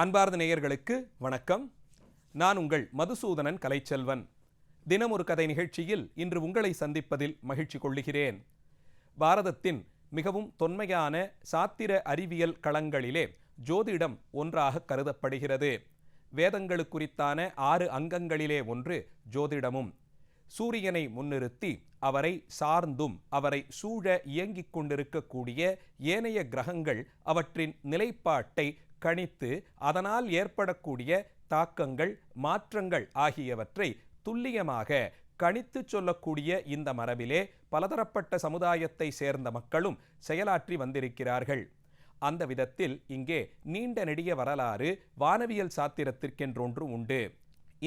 அன்பார்ந்த நேயர்களுக்கு வணக்கம். நான் உங்கள் மதுசூதனன் கலைச்செல்வன். தினம் ஒரு கதை நிகழ்ச்சியில் இன்று உங்களை சந்திப்பதில் மகிழ்ச்சி கொள்ளுகிறேன். பாரதத்தின் மிகவும் தொன்மையான சாத்திர அறிவியல் களங்களிலே ஜோதிடம் ஒன்றாக கருதப்படுகிறது. வேதங்களுக்குறித்தான ஆறு அங்கங்களிலே ஒன்று ஜோதிடமும். சூரியனை முன்னிறுத்தி அவரை சார்ந்தும் அவரை சூழ இயங்கிக் கொண்டிருக்கக்கூடிய ஏனைய கிரகங்கள் அவற்றின் நிலைப்பாட்டை கணித்து அதனால் ஏற்படக்கூடிய தாக்கங்கள் மாற்றங்கள் ஆகியவற்றை துல்லியமாக கணித்து சொல்லக்கூடிய இந்த மரபிலே பலதரப்பட்ட சமுதாயத்தை சேர்ந்த மக்களும் செயலாற்றி வந்திருக்கிறார்கள். அந்த விதத்தில் இங்கே நீண்ட நெடிய வரலாறு வானவியல் சாத்திரத்திற்கென்றொன்று உண்டு.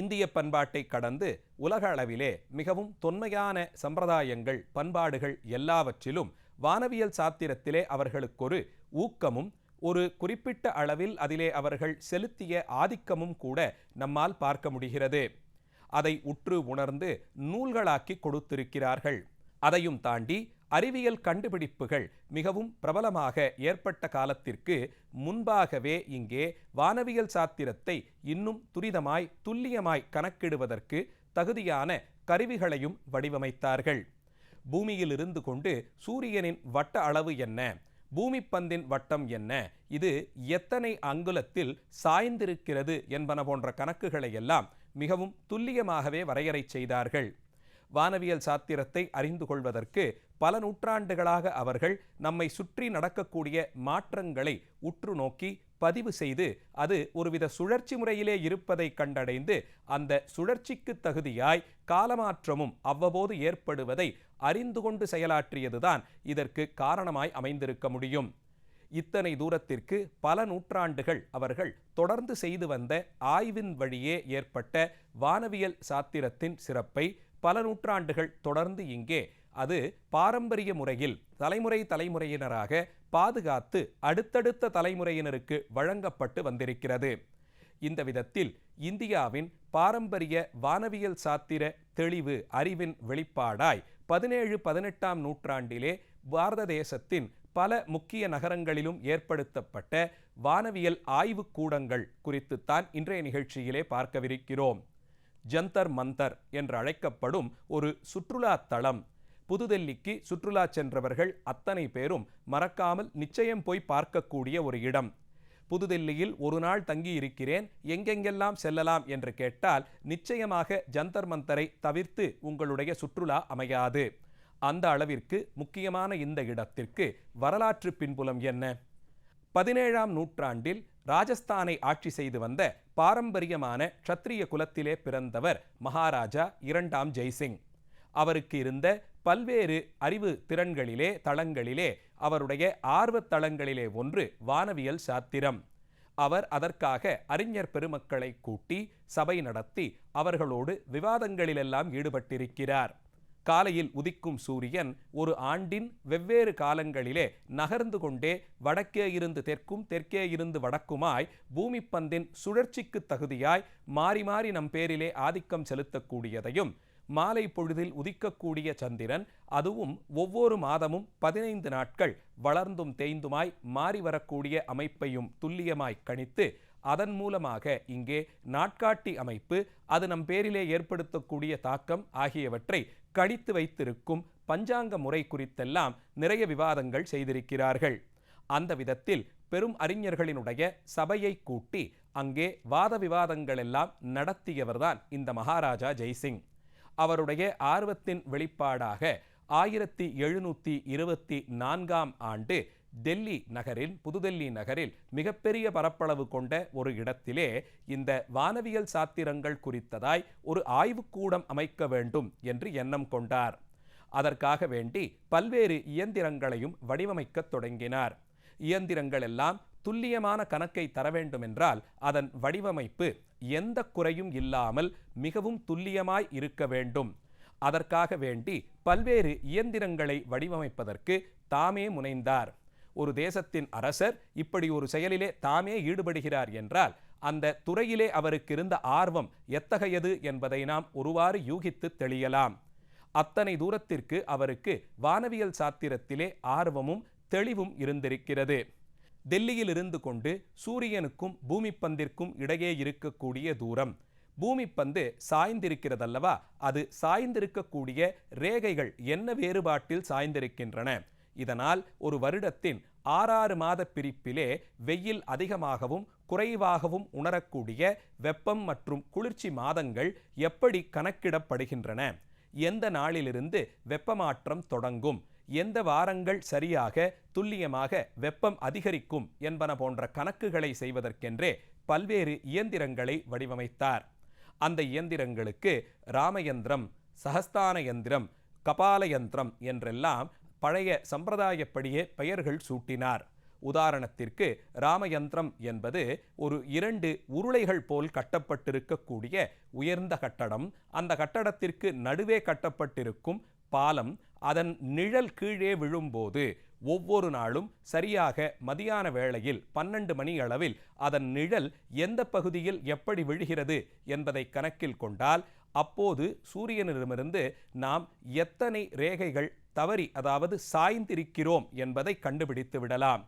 இந்திய பண்பாட்டை கடந்து உலக அளவிலே மிகவும் தொன்மையான சம்பிரதாயங்கள் பண்பாடுகள் எல்லாவற்றிலும் வானவியல் சாத்திரத்திலே அவர்களுக்கொரு ஊக்கமும் ஒரு குறிப்பிட்ட அளவில் அதிலே அவர்கள் செலுத்திய ஆதிக்கமும் கூட நம்மால் பார்க்க முடிகிறது. அதை உற்று உணர்ந்து நூல்களாக்கி கொடுத்திருக்கிறார்கள். அதையும் தாண்டி அறிவியல் கண்டுபிடிப்புகள் மிகவும் பிரபலமாக ஏற்பட்ட காலத்திற்கு முன்பாகவே இங்கே வானவியல் சாத்திரத்தை இன்னும் துரிதமாய் துல்லியமாய் கணக்கிடுவதற்கு தகுதியான கருவிகளையும் வடிவமைத்தார்கள். பூமியில் இருந்து கொண்டு சூரியனின் வட்ட அளவு என்ன? பூமி பந்தின் வட்டம் என்ன? இது எத்தனை அங்குலத்தில் சாய்ந்திருக்கிறது என்பன போன்ற கணக்குகளை எல்லாம் மிகவும் துல்லியமாகவே வரையறை செய்தார்கள். வானவியல் சாத்திரத்தை அறிந்து கொள்வதற்கு பல நூற்றாண்டுகளாக அவர்கள் நம்மை சுற்றி நடக்கக்கூடிய மாற்றங்களை உற்று நோக்கி பதிவு செய்து அது ஒருவித சுழற்சி முறையிலே இருப்பதை கண்டடைந்து அந்த சுழற்சிக்கு தகுதியாய் காலமாற்றமும் அவ்வப்போது ஏற்படுவதை அறிந்து கொண்டு செயலாற்றியதுதான் இதற்கு காரணமாய் அமைந்திருக்க முடியும். இத்தனை தூரத்திற்கு பல நூற்றாண்டுகள் அவர்கள் தொடர்ந்து செய்து வந்த ஆய்வின் வழியே ஏற்பட்ட வானவியல் சாத்திரத்தின் சிறப்பை பல நூற்றாண்டுகள் தொடர்ந்து இங்கே அது பாரம்பரிய முறையில் தலைமுறை தலைமுறையினராக பாதுகாத்து அடுத்தடுத்த தலைமுறையினருக்கு வழங்கப்பட்டு வந்திருக்கிறது. இந்த விதத்தில் இந்தியாவின் பாரம்பரிய வானவியல் சாத்திர தெளிவு அறிவின் வெளிப்பாடாய் பதினேழு பதினெட்டாம் நூற்றாண்டிலே பாரத தேசத்தின் பல முக்கிய நகரங்களிலும் ஏற்படுத்தப்பட்ட வானவியல் ஆய்வுக் கூடங்கள் குறித்துத்தான் இன்றைய நிகழ்ச்சியிலே பார்க்கவிருக்கிறோம். ஜந்தர் மந்தர் என்று அழைக்கப்படும் ஒரு சுற்றுலா தளம். புதுடெல்லிக்கு சுற்றுலா சென்றவர்கள் அத்தனை பேரும் மறக்காமல் நிச்சயம் போய் பார்க்கக்கூடிய ஒரு இடம். புதுதில்லியில் ஒரு நாள் தங்கி இருக்கிறேன் எங்கெங்கெல்லாம் செல்லலாம் என்று கேட்டால் நிச்சயமாக ஜந்தர் மந்தரை தவிர்த்து உங்களுடைய சுற்றுலா அமையாது. அந்த அளவிற்கு முக்கியமான இந்த இடத்திற்கு வரலாற்று பின்புலம் என்ன? பதினேழாம் நூற்றாண்டில் ராஜஸ்தானை ஆட்சி செய்து வந்த பாரம்பரியமான க்ஷத்ரிய குலத்திலே பிறந்தவர் மகாராஜா இரண்டாம் ஜெய்சிங். அவருக்கு இருந்த பல்வேறு அறிவு திறன்களிலே தளங்களிலே அவருடைய ஆர்வத்தளங்களிலே ஒன்று வானவியல் சாத்திரம். அவர் அதற்காக அறிஞர் பெருமக்களை கூட்டி சபை நடத்தி அவர்களோடு விவாதங்களிலெல்லாம் ஈடுபட்டிருக்கிறார். காலையில் உதிக்கும் சூரியன் ஒரு ஆண்டின் வெவ்வேறு காலங்களிலே நகர்ந்து கொண்டே வடக்கே இருந்து தெற்கும் தெற்கே இருந்து வடக்குமாய் பூமிப்பந்தின் சுழற்சிக்கு தகுதியாய் மாறி மாறி நம் பேரிலே ஆதிக்கம் செலுத்தக்கூடியதையும் மாலை பொழுதில் உதிக்கக்கூடிய சந்திரன் அதுவும் ஒவ்வொரு மாதமும் பதினைந்து நாட்கள் வளர்ந்தும் தேய்ந்துமாய் மாறி வரக்கூடிய அமைப்பையும் துல்லியமாய் கணித்து அதன் மூலமாக இங்கே நாட்காட்டி அமைப்பு அது நம் பேரிலே ஏற்படுத்தக்கூடிய தாக்கம் ஆகியவற்றை கணித்து வைத்திருக்கும் பஞ்சாங்க முறை குறித்தெல்லாம் நிறைய விவாதங்கள் செய்திருக்கிறார்கள். அந்த விதத்தில் பெரும் அறிஞர்களினுடைய சபையை கூட்டி அங்கே வாத விவாதங்களெல்லாம் நடத்தியவர்தான் இந்த மகாராஜா ஜெய்சிங். அவருடைய ஆர்வத்தின் வெளிப்பாடாக ஆயிரத்தி எழுநூற்றி இருபத்தி நான்காம் ஆண்டு டெல்லி நகரில் புதுடெல்லி நகரில் மிகப்பெரிய பரப்பளவு கொண்ட ஒரு இடத்திலே இந்த வானவியல் சாத்திரங்கள் குறித்ததாய் ஒரு ஆய்வுக்கூடம் அமைக்க வேண்டும் என்று எண்ணம் கொண்டார். அதற்காக வேண்டி பல்வேறு இயந்திரங்களையும் வடிவமைக்கத் தொடங்கினார். இயந்திரங்கள் எல்லாம் துல்லியமான கணக்கை தர வேண்டுமென்றால் அதன் வடிவமைப்பு எந்த குறையும் இல்லாமல் மிகவும் துல்லியமாய் இருக்க வேண்டும். அதற்காக வேண்டி பல்வேறு இயந்திரங்களை வடிவமைப்பதற்கு தாமே முனைந்தார். ஒரு தேசத்தின் அரசர் இப்படி ஒரு செயலிலே தாமே ஈடுபடுகிறார் என்றால் அந்த துறையிலே அவருக்கு இருந்த ஆர்வம் எத்தகையது என்பதை நாம் ஒருவாறு யூகித்து தெளியலாம். அத்தனை தூரத்திற்கு அவருக்கு வானவியல் சாத்திரத்திலே ஆர்வமும் தெளிவும் இருந்திருக்கிறது. டெல்லியில் இருந்து கொண்டு சூரியனுக்கும் பூமிப்பந்திற்கும் இடையே இருக்கக்கூடிய தூரம். பூமிப்பந்து சாய்ந்திருக்கிறதல்லவா? அது சாய்ந்திருக்கக்கூடிய ரேகைகள் என்ன வேறுபாட்டில் சாய்ந்திருக்கின்றன? இதனால் ஒரு வருடத்தின் ஆறாறு மாத பிரிப்பிலே வெயில் அதிகமாகவும் குறைவாகவும் உணரக்கூடிய வெப்பம் மற்றும் குளிர்ச்சி மாதங்கள் எப்படி கணக்கிடப்படுகின்றன? எந்த நாளிலிருந்து வெப்பமாற்றம் தொடங்கும்? எந்த வாரங்கள் சரியாக துல்லியமாக வெப்பம் அதிகரிக்கும் என்பன போன்ற கணக்குகளை செய்வதற்கென்றே பல்வேறு இயந்திரங்களை வடிவமைத்தார். அந்த இயந்திரங்களுக்கு ராமயந்திரம் சஹஸ்தான யந்திரம் கபால யந்திரம் என்றெல்லாம் பழைய சம்பிரதாயப்படியே பெயர்கள் சூட்டினார். உதாரணத்திற்கு ராமயந்திரம் என்பது ஒரு இரண்டு உருளைகள் போல் கட்டப்பட்டிருக்கக்கூடிய உயர்ந்த கட்டடம் அந்த கட்டடத்திற்கு நடுவே கட்டப்பட்டிருக்கும் பாலம் அதன் நிழல் கீழே விழும்போது ஒவ்வொரு நாளும் சரியாக மதியான வேளையில் பன்னெண்டு மணி அளவில் அதன் நிழல் எந்த பகுதியில் எப்படி விழுகிறது என்பதை கணக்கில் கொண்டால் அப்போது சூரியனிடமிருந்து நாம் எத்தனை ரேகைகள் தவறி அதாவது சாய்ந்திருக்கிறோம் என்பதை கண்டுபிடித்து விடலாம்.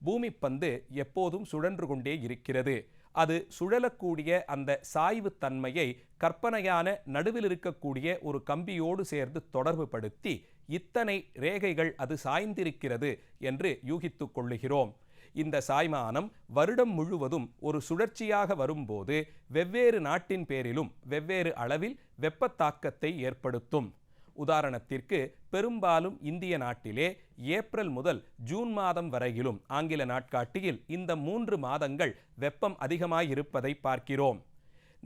பூமிப்பந்து எப்போதும் சுழன்று கொண்டே இருக்கிறது. அது சுழலக்கூடிய அந்த சாய்வு தன்மையை கற்பனையான நடுவில் இருக்கக்கூடிய ஒரு கம்பியோடு சேர்ந்து தொடர்பு படுத்தி இத்தனை ரேகைகள் அது சாய்ந்திருக்கிறது என்று யூகித்துக் கொள்ளுகிறோம். இந்த சாய்மானம் வருடம் முழுவதும் ஒரு சுழற்சியாக வரும்போது வெவ்வேறு நாட்டின் பேரிலும் வெவ்வேறு அளவில் வெப்பத்தாக்கத்தை ஏற்படுத்தும். உதாரணத்திற்கு பெரும்பாலும் இந்திய நாட்டிலே ஏப்ரல் முதல் ஜூன் மாதம் வரையிலும் ஆங்கில நாட்காட்டியில் இந்த மூன்று மாதங்கள் வெப்பம் அதிகமாயிருப்பதை பார்க்கிறோம்.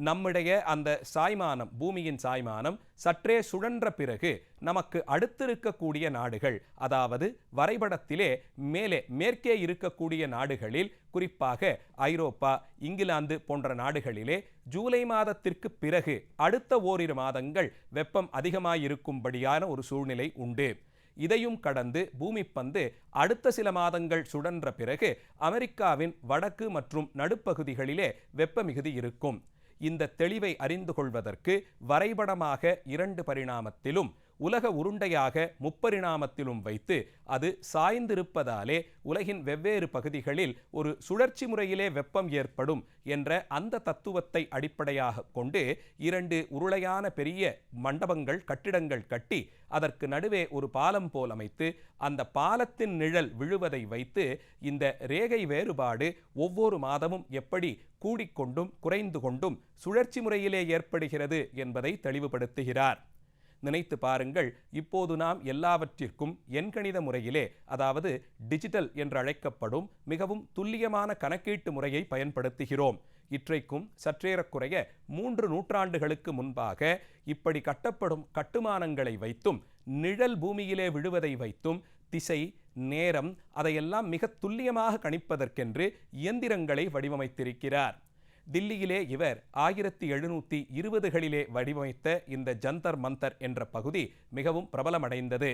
நம்முடைய அந்த சாய்மானம் பூமியின் சாய்மானம் சற்றே சுழன்ற பிறகு நமக்கு அடுத்திருக்கக்கூடிய நாடுகள் அதாவது வரைபடத்திலே மேலே மேற்கே இருக்கக்கூடிய நாடுகளில் குறிப்பாக ஐரோப்பா இங்கிலாந்து போன்ற நாடுகளிலே ஜூலை மாதத்திற்கு பிறகு அடுத்த ஓரிரு மாதங்கள் வெப்பம் அதிகமாயிருக்கும்படியான ஒரு சூழ்நிலை உண்டு. இதையும் கடந்து பூமிப்பந்து அடுத்த சில மாதங்கள் சுழன்ற பிறகு அமெரிக்காவின் வடக்கு மற்றும் நடுப்பகுதிகளிலே வெப்ப மிகுதி இருக்கும். இந்த தெளிவை அறிந்து கொள்வதற்கு வரைபடமாக இரண்டு பரிணாமத்திலும் உலக உருண்டையாக முப்பரிணாமத்திலும் வைத்து அது சாய்ந்திருப்பதாலே உலகின் வெவ்வேறு பகுதிகளில் ஒரு சுழற்சி முறையிலே வெப்பம் ஏற்படும் என்ற அந்த தத்துவத்தை அடிப்படையாக கொண்டு இரண்டு உருளையான பெரிய மண்டபங்கள் கட்டிடங்கள் கட்டி அதற்கு நடுவே ஒரு பாலம் போல் அமைத்து அந்த பாலத்தின் நிழல் விழுவதை வைத்து இந்த ரேகை வேறுபாடு ஒவ்வொரு மாதமும் எப்படி கூடிக்கொண்டும் குறைந்து கொண்டும் சுழற்சி முறையிலே ஏற்படுகிறது என்பதை தெளிவுபடுத்துகிறார். நினைத்து பாருங்கள். இப்போது நாம் எல்லாவற்றிற்கும் எண்கணித முறையிலே அதாவது டிஜிட்டல் என்று அழைக்கப்படும் மிகவும் துல்லியமான கணக்கீட்டு முறையை பயன்படுத்துகிறோம். இற்றைக்கும் சற்றேறக்குறைய மூன்று நூற்றாண்டுகளுக்கு முன்பாக இப்படி கட்டப்படும் கட்டுமானங்களை வைத்தும் நிழல் பூமியிலே விழுவதை வைத்தும் திசை நேரம் அதையெல்லாம் மிக துல்லியமாக கணிப்பதற்கென்று இயந்திரங்களை வடிவமைத்திருக்கிறார். தில்லியிலே இவர் ஆயிரத்தி எழுநூற்றி இருபதுகளிலே வடிவமைத்த இந்த ஜந்தர் மந்தர் என்ற பகுதி மிகவும் பிரபலமடைந்தது.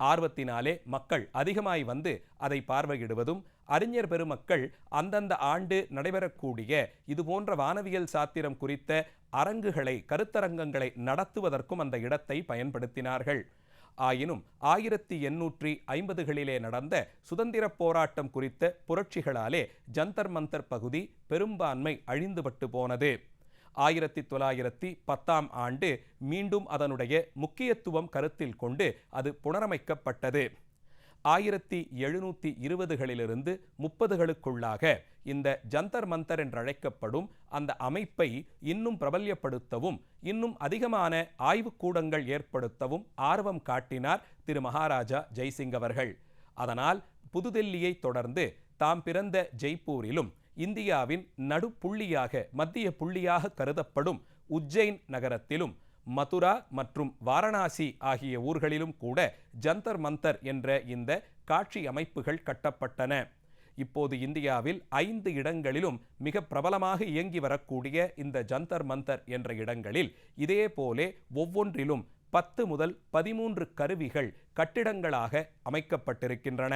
ஆர்வத்தினாலே மக்கள் அதிகமாய் வந்து அதை பார்வையிடுவதும் அறிஞர் பெருமக்கள் அந்தந்த ஆண்டு நடைபெறக்கூடிய இதுபோன்ற வானவியல் சாத்திரம் குறித்த அரங்குகளை கருத்தரங்கங்களை நடத்துவதற்கும் அந்த இடத்தை பயன்படுத்தினார்கள். ஆயினும் ஆயிரத்தி எண்ணூற்றி ஐம்பதுகளிலே நடந்த சுதந்திர போராட்டம் குறித்த புரட்சிகளாலே ஜந்தர் மந்தர் பகுதி பெரும்பான்மை அழிந்துபட்டு போனது. ஆயிரத்தி தொள்ளாயிரத்தி பத்தாம் ஆண்டு மீண்டும் அதனுடைய முக்கியத்துவம் கருத்தில் கொண்டு அது புனரமைக்கப்பட்டது. ஆயிரத்தி எழுநூற்றி இருபதுகளிலிருந்து முப்பதுகளுக்குள்ளாக இந்த ஜந்தர் மந்தர் என்றழைக்கப்படும் அந்த அமைப்பை இன்னும் பிரபல்யப்படுத்தவும் இன்னும் அதிகமான ஆய்வுக்கூடங்கள் ஏற்படுத்தவும் ஆர்வம் காட்டினார் திரு மகாராஜா ஜெய்சிங் அவர்கள். அதனால் புதுதில்லியை தொடர்ந்து தாம் பிறந்த ஜெய்ப்பூரிலும் இந்தியாவின் நடுப்புள்ளியாக மத்திய புள்ளியாக கருதப்படும் உஜ்ஜைன் நகரத்திலும் மதுரா மற்றும் வாரணாசி ஆகிய ஊர்களிலும் கூட ஜந்தர் மந்தர் என்ற இந்த காட்சி அமைப்புகள் கட்டப்பட்டன. இப்போது இந்தியாவில் ஐந்து இடங்களிலும் மிக பிரபலமாக இயங்கி வரக்கூடிய இந்த ஜந்தர் மந்தர் என்ற இடங்களில் இதே போலே ஒவ்வொன்றிலும் பத்து முதல் பதிமூன்று கருவிகள் கட்டிடங்களாக அமைக்கப்பட்டிருக்கின்றன.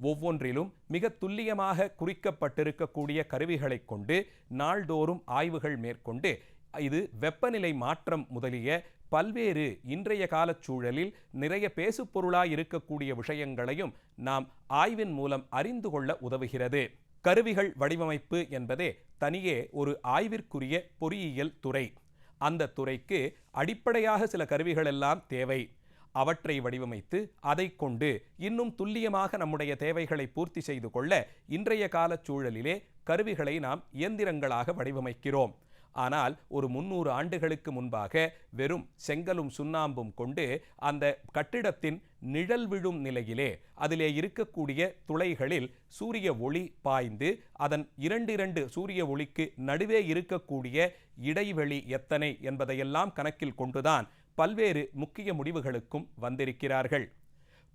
ஒவ்வொன்றிலும் மிக துல்லியமாக குறிக்கப்பட்டிருக்கக்கூடிய கருவிகளை கொண்டு நாள்தோறும் ஆய்வுகள் மேற்கொண்டு இது வெப்பநிலை மாற்றம் முதலிய பல்வேறு இன்றைய காலச் சூழலில் நிறைய பேசுபொருளாய் இருக்கக்கூடிய விஷயங்களையும் நாம் ஆய்வின் மூலம் அறிந்து கொள்ள உதவுகிறது. கருவிகள் வடிவமைப்பு என்பதே தனியே ஒரு ஆய்விற்குரிய பொறியியல் துறை. அந்த துறைக்கு அடிப்படையாக சில கருவிகளெல்லாம் தேவை. அவற்றை வடிவமைத்து அதை கொண்டு இன்னும் துல்லியமாக நம்முடைய தேவைகளை பூர்த்தி செய்து கொள்ள இன்றைய காலச் சூழலிலே கருவிகளை நாம் இயந்திரங்களாக வடிவமைக்கிறோம். ஆனால் ஒரு முன்னூறு ஆண்டுகளுக்கு முன்பாக வெறும் செங்கலும் சுண்ணாம்பும் கொண்டு அந்த கட்டிடத்தின் நிழல் விழும் நிலையிலே அதிலே இருக்கக்கூடிய துளைகளில் சூரிய ஒளி பாய்ந்து அதன் இரண்டிரண்டு சூரிய ஒளிக்கு நடுவே இருக்கக்கூடிய இடைவெளி எத்தனை என்பதையெல்லாம் கணக்கில் கொண்டுதான் பல்வேறு முக்கிய முடிவுகளுக்கும் வந்திருக்கிறார்கள்.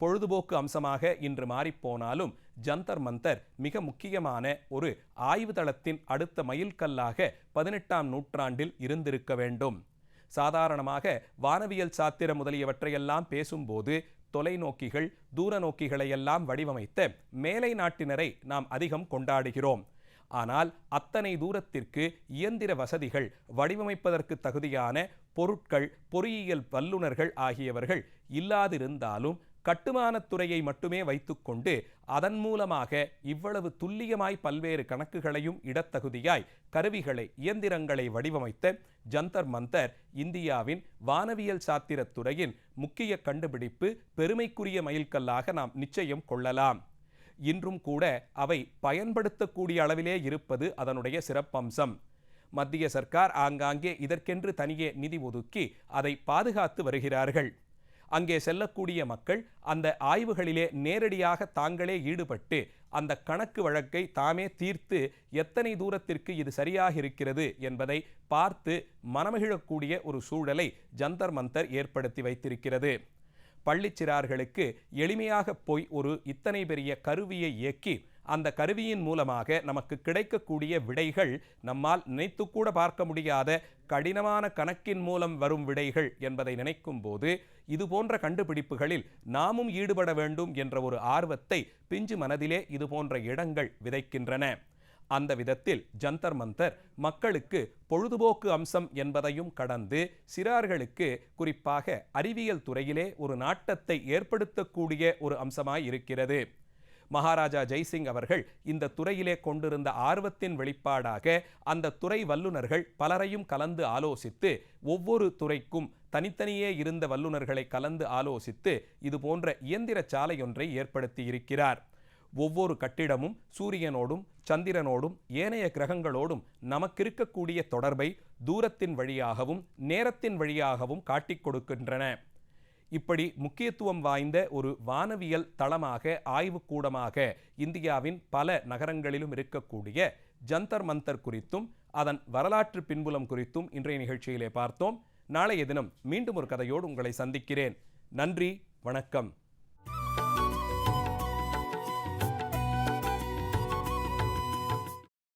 பொழுதுபோக்கு அம்சமாக இன்று மாறிப்போனாலும் ஜந்தர் மந்தர் மிக முக்கியமான ஒரு ஆய்வு தளத்தின் அடுத்த மைல்கல்லாக பதினெட்டாம் நூற்றாண்டில் இருந்திருக்க வேண்டும். சாதாரணமாக வானவியல் சாத்திரம் முதலியவற்றையெல்லாம் பேசும்போது தொலைநோக்கிகள் தூர நோக்கிகளையெல்லாம் வடிவமைத்த மேலை நாட்டினரை நாம் அதிகம் கொண்டாடுகிறோம். ஆனால் அத்தனை தூரத்திற்கு இயந்திர வசதிகள் வடிவமைப்பதற்கு தகுதியான பொருட்கள் பொறியியல் வல்லுநர்கள் ஆகியவர்கள் இல்லாதிருந்தாலும் கட்டுமானத் துறையை மட்டுமே வைத்துக்கொண்டு அதன் மூலமாக இவ்வளவு துல்லியமாய் பல்வேறு கணக்குகளையும் இடத்தகுதியாய் கருவிகளை இயந்திரங்களை வடிவமைத்த ஜந்தர் மந்தர் இந்தியாவின் வானவியல் சாத்திரத் துறையின் முக்கிய கண்டுபிடிப்பு பெருமைக்குரிய மைல்கல்லாக நாம் நிச்சயம் கொள்ளலாம். இன்றும் கூட அவை பயன்படுத்தக்கூடிய அளவிலே இருப்பது அதனுடைய சிறப்பம்சம். மத்திய சர்க்கார் ஆங்காங்கே இதற்கென்று தனியே நிதி ஒதுக்கி அதை பாதுகாத்து வருகிறார்கள். அங்கே செல்லக்கூடிய மக்கள் அந்த ஆய்வுகளிலே நேரடியாக தாங்களே ஈடுபட்டு அந்த கணக்கு வழக்கை தாமே தீர்த்து எத்தனை தூரத்திற்கு இது சரியாக இருக்கிறது என்பதை பார்த்து மனமகிழக்கூடிய ஒரு சூழலை ஜந்தர் மந்தர் ஏற்படுத்தி வைத்திருக்கிறது. பள்ளிச்சிறார்களுக்கு எளிமையாக போய் ஒரு இத்தனை பெரிய கருவியை இயக்கி அந்த கருவியின் மூலமாக நமக்கு கிடைக்கக்கூடிய விடைகள் நம்மால் நினைத்துக்கூட பார்க்க முடியாத கடினமான கணக்கின் மூலம் வரும் விடைகள் என்பதை நினைக்கும் போது இது போன்ற கண்டுபிடிப்புகளில் நாமும் ஈடுபட வேண்டும் என்ற ஒரு ஆர்வத்தை பிஞ்சு மனதிலே இது போன்ற இடங்கள் விதைக்கின்றன. அந்த விதத்தில் ஜந்தர் மந்தர் மக்களுக்கு பொழுதுபோக்கு அம்சம் என்பதையும் கடந்து சிறார்களுக்கு குறிப்பாக அறிவியல் துறையிலே ஒரு நாட்டத்தை ஏற்படுத்தக்கூடிய ஒரு அம்சமாய் இருக்கிறது. மகாராஜா ஜெய்சிங் அவர்கள் இந்த துறையிலே கொண்டிருந்த ஆர்வத்தின் வெளிப்பாடாக அந்த துறை வல்லுநர்கள் பலரையும் கலந்து ஆலோசித்து ஒவ்வொரு துறைக்கும் தனித்தனியே இருந்த வல்லுநர்களை கலந்து ஆலோசித்து இது போன்ற இயந்திர சாலையொன்றை ஏற்படுத்தி இருக்கிறார். ஒவ்வொரு கட்டிடமும் சூரியனோடும் சந்திரனோடும் ஏனைய கிரகங்களோடும் நமக்கிருக்கக்கூடிய தொடர்பை தூரத்தின் வழியாகவும் நேரத்தின் வழியாகவும் காட்டிக் கொடுக்கின்றன. இப்படி முக்கியத்துவம் வாய்ந்த ஒரு வானவியல் தளமாக ஆய்வுக்கூடமாக இந்தியாவின் பல நகரங்களிலும் இருக்கக்கூடிய ஜந்தர் மந்தர் குறித்தும் அதன் வரலாற்று பின்புலம் குறித்தும் இன்றைய நிகழ்ச்சியிலே பார்த்தோம். நாளைய தினம் மீண்டும் ஒரு கதையோடு உங்களை சந்திக்கிறேன். நன்றி வணக்கம்.